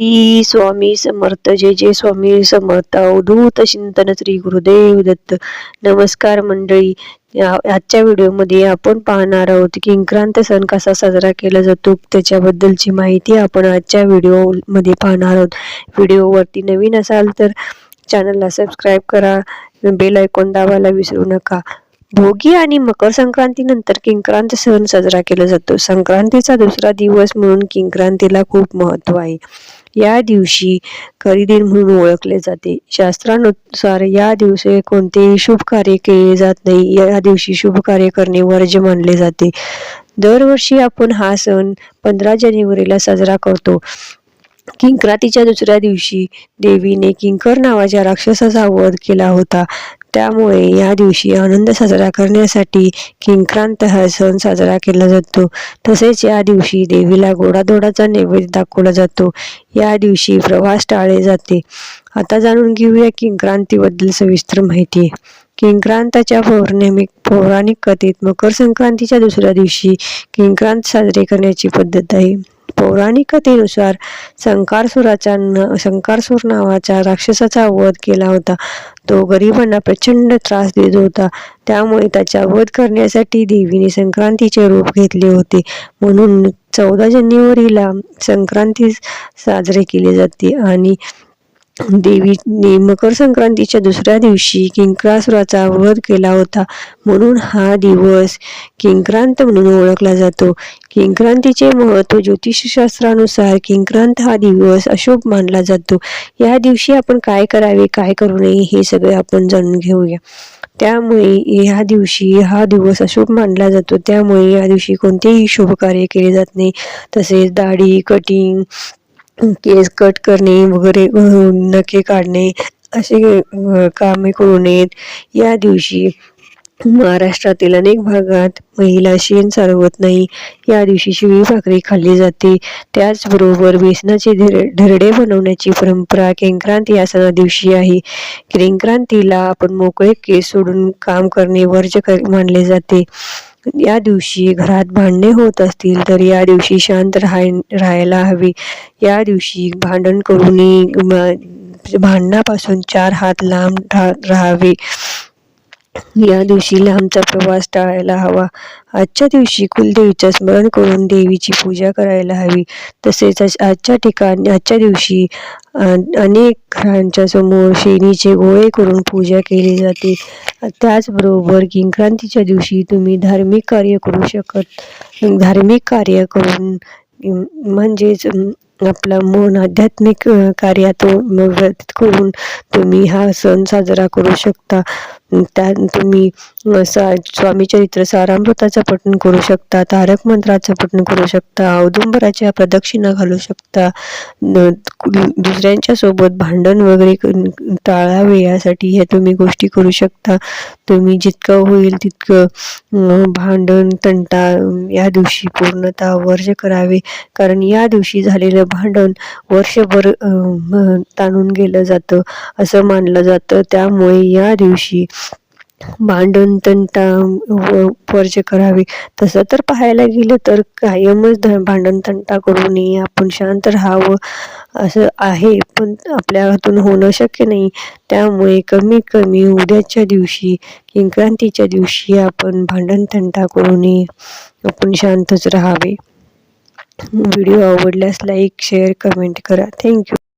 श्री स्वामी समर्थ जय जय स्वामी समर्थ अवधूत चिंतन श्री गुरुदेव दत्त. नमस्कार मंडळी. आजच्या व्हिडिओमध्ये आपण पाहणार आहोत की संक्रांत सण कसा साजरा केला जातो त्याच्याबद्दलची माहिती आपण आजच्या व्हिडिओमध्ये पाहणार आहोत. व्हिडिओवरती नवीन असाल तर चॅनलला सबस्क्राईब करा बेल ऐकून दाबायला विसरू नका. भोगी आणि मकर संक्रांतीनंतर किंक्रांत सण साजरा केला जातो. संक्रांतीचा दुसरा दिवस म्हणून किंक्रांतीला खूप महत्त्व आहे. या दिवशी खरेदी म्हणून ओळखले जाते. शास्त्रानुसार या दिवशी कोणतेही शुभ कार्य केले जात नाही. या दिवशी शुभ कार्य करणे वर्ज्य मानले जाते. दरवर्षी आपण हा सण पंधरा जानेवारीला साजरा करतो. किंक्रांतीच्या दुसऱ्या दिवशी देवीने किंकर नावाच्या राक्षसाचा वध केला होता. त्यामुळे या दिवशी आनंद साजरा करण्यासाठी किंक्रांत हा सण साजरा केला जातो. तसेच या दिवशी देवीला गोडाधोडाचा नैवेद्य दाखवला जातो. या दिवशी प्रवास टाळले जाते. आता जाणून घेऊया किंक्रांतीबद्दल सविस्तर माहिती. किंक्रांताच्या पौर्णिमिक पौराणिक कथेत मकर संक्रांतीच्या दुसऱ्या दिवशी किंक्रांत साजरे करण्याची पद्धत आहे. पौराणिक कथेनुसार न संकारसूर नावाच्या राक्षसाचा वध केला होता. तो गरिबांना प्रचंड त्रास देत होता. त्यामुळे त्याचा वध करण्यासाठी देवीने संक्रांतीचे रूप घेतले होते. म्हणून चौदा जानेवारीला संक्रांती साजरे केले जाते आणि देवीने मकर संक्रांतीच्या दुसऱ्या दिवशी किंक्रासुराचा वध केला होता. म्हणून हा दिवस किंक्रांत म्हणून ओळखला जातो. किंक्रांतीचे महत्त्व ज्योतिषशास्त्रानुसार किंक्रांत हा दिवस अशुभ मानला जातो. या दिवशी आपण काय करावे काय करू नये हे सगळे आपण जाणून घेऊया. त्यामुळे ह्या दिवशी हा दिवस अशुभ मानला जातो. त्यामुळे या दिवशी कोणतेही शुभ कार्य केले जात नाही. तसेच दाढी कटिंग केस कट करणे वगैरे नखे काढणे असे कामे करू नयेत. या दिवशी महाराष्ट्रातील अनेक भागात महिला शेण चालवत नाही. या दिवशी शिळी भाकरी खाल्ली जाते. त्याचबरोबर बेसनाचे ढरडे बनवण्याची परंपरा किंक्रांती या सणा दिवशी आहे. किंक्रांतीला आपण मोकळे केस सोडून काम करणे वर्ज मानले जाते. या दिवशी घरात भांडणे होत असतील तर या दिवशी शांत राहाय राहायला हवे. या दिवशी भांडण करू नये भांडणापासून चार हात लांब राहावे. या दिवशी लांबचा प्रवास टाळायला हवा. आजच्या दिवशी कुलदेवीचं स्मरण करून देवीची पूजा करायला हवी. तसेच आजच्या ठिकाणी आजच्या दिवशी अनेक घरांच्या समोर शेणीचे गोळे करून पूजा केली जाते. त्याचबरोबर किंक्रांतीच्या दिवशी तुम्ही धार्मिक कार्य करू शकत धार्मिक कार्य करून म्हणजेच आपला मन आध्यात्मिक कार्यात करून तुम्ही हा सण साजरा करू शकता. त्या तुम्ही सा स्वामी चरित्र सारामृताचं पठण करू शकता तारक मंत्राचं पठण करू शकता औदुंबराच्या प्रदक्षिणा घालू शकता दुसऱ्यांच्या सोबत भांडण वगैरे टाळावे यासाठी ह्या तुम्ही गोष्टी करू शकता. तुम्ही जितकं होईल तितकं भांडण तंटा या दिवशी पूर्णतः वर्ज करावे. कारण या दिवशी झालेलं भांडण वर्षभर ताणून गेलं जातं असं मानलं जातं. त्यामुळे या दिवशी भांडण तंटा वर्ज करावे. तसं तर पाहायला गेलं तर कायमच भांडण तंटा करू नये. आपण शांत राहावं असं आहे पण आपल्या हातून होणं शक्य नाही. त्यामुळे कमीत कमी उद्याच्या दिवशी किंक्रांतीच्या दिवशी आपण भांडण तंटा करू नये. आपण शांतच राहावे. व्हिडिओ आवडल्यास लाईक शेअर कमेंट करा. Thank you.